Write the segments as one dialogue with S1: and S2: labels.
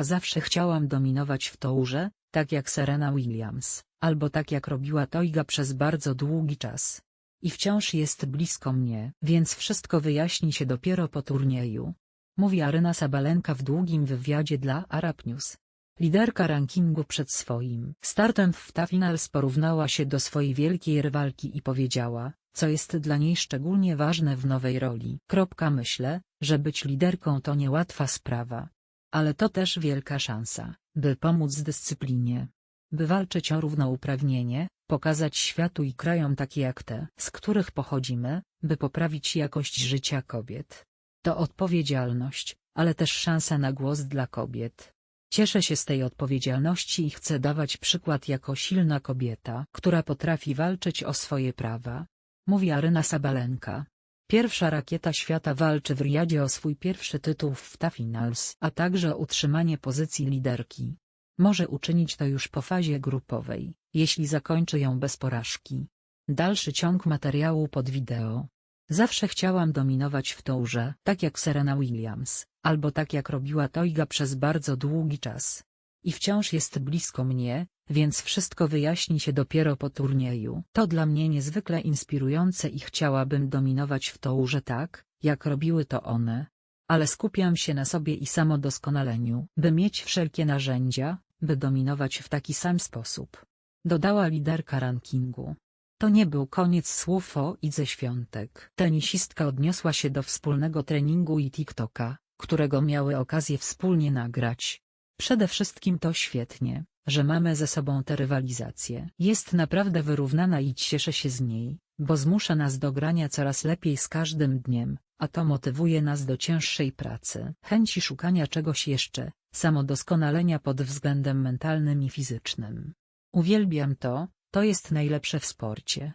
S1: Zawsze chciałam dominować w tourze, tak jak Serena Williams, albo tak jak robiła Toiga przez bardzo długi czas. I wciąż jest blisko mnie, więc wszystko wyjaśni się dopiero po turnieju. Mówi Aryna Sabalenka w długim wywiadzie dla Arab News. Liderka rankingu przed swoim startem w ta Finals porównała się do swojej wielkiej rywalki i powiedziała, co jest dla niej szczególnie ważne w nowej roli. Myślę, że być liderką to niełatwa sprawa. Ale to też wielka szansa, by pomóc dyscyplinie. By walczyć o równouprawnienie, pokazać światu i krajom takie jak te, z których pochodzimy, by poprawić jakość życia kobiet. To odpowiedzialność, ale też szansa na głos dla kobiet. Cieszę się z tej odpowiedzialności i chcę dawać przykład jako silna kobieta, która potrafi walczyć o swoje prawa. Mówi Aryna Sabalenka. Pierwsza rakieta świata walczy w Riyadzie o swój pierwszy tytuł w FTA Finals, a także utrzymanie pozycji liderki. Może uczynić to już po fazie grupowej, jeśli zakończy ją bez porażki. Dalszy ciąg materiału pod wideo. Zawsze chciałam dominować w tourze, tak jak Serena Williams, albo tak jak robiła Toiga przez bardzo długi czas. I wciąż jest blisko mnie, więc wszystko wyjaśni się dopiero po turnieju. To dla mnie niezwykle inspirujące i chciałabym dominować w tourze tak, jak robiły to one. Ale skupiam się na sobie i samodoskonaleniu, by mieć wszelkie narzędzia, by dominować w taki sam sposób. Dodała liderka rankingu. To nie był koniec słów o Idze Świątek. Tenisistka odniosła się do wspólnego treningu i TikToka, którego miały okazję wspólnie nagrać. Przede wszystkim to świetnie, że mamy ze sobą tę rywalizację. Jest naprawdę wyrównana i cieszę się z niej, bo zmusza nas do grania coraz lepiej z każdym dniem, a to motywuje nas do cięższej pracy. Chęci szukania czegoś jeszcze, samodoskonalenia pod względem mentalnym i fizycznym. Uwielbiam to, to jest najlepsze w sporcie.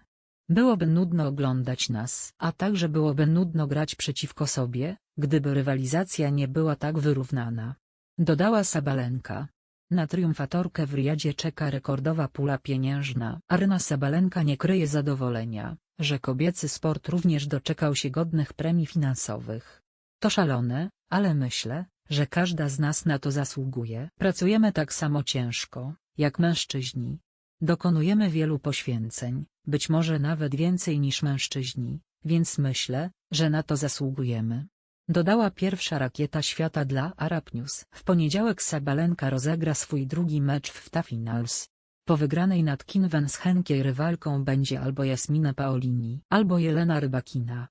S1: Byłoby nudno oglądać nas, a także byłoby nudno grać przeciwko sobie, gdyby rywalizacja nie była tak wyrównana. Dodała Sabalenka. Na triumfatorkę w Riyadzie czeka rekordowa pula pieniężna. Aryna Sabalenka nie kryje zadowolenia, że kobiecy sport również doczekał się godnych premii finansowych. To szalone, ale myślę, że każda z nas na to zasługuje. Pracujemy tak samo ciężko, jak mężczyźni. Dokonujemy wielu poświęceń, być może nawet więcej niż mężczyźni, więc myślę, że na to zasługujemy. Dodała pierwsza rakieta świata dla Arab News. W poniedziałek Sabalenka rozegra swój drugi mecz w FTA Finals. Po wygranej nad Kinwen z Henkiej rywalką będzie albo Jasmina Paolini, albo Jelena Rybakina.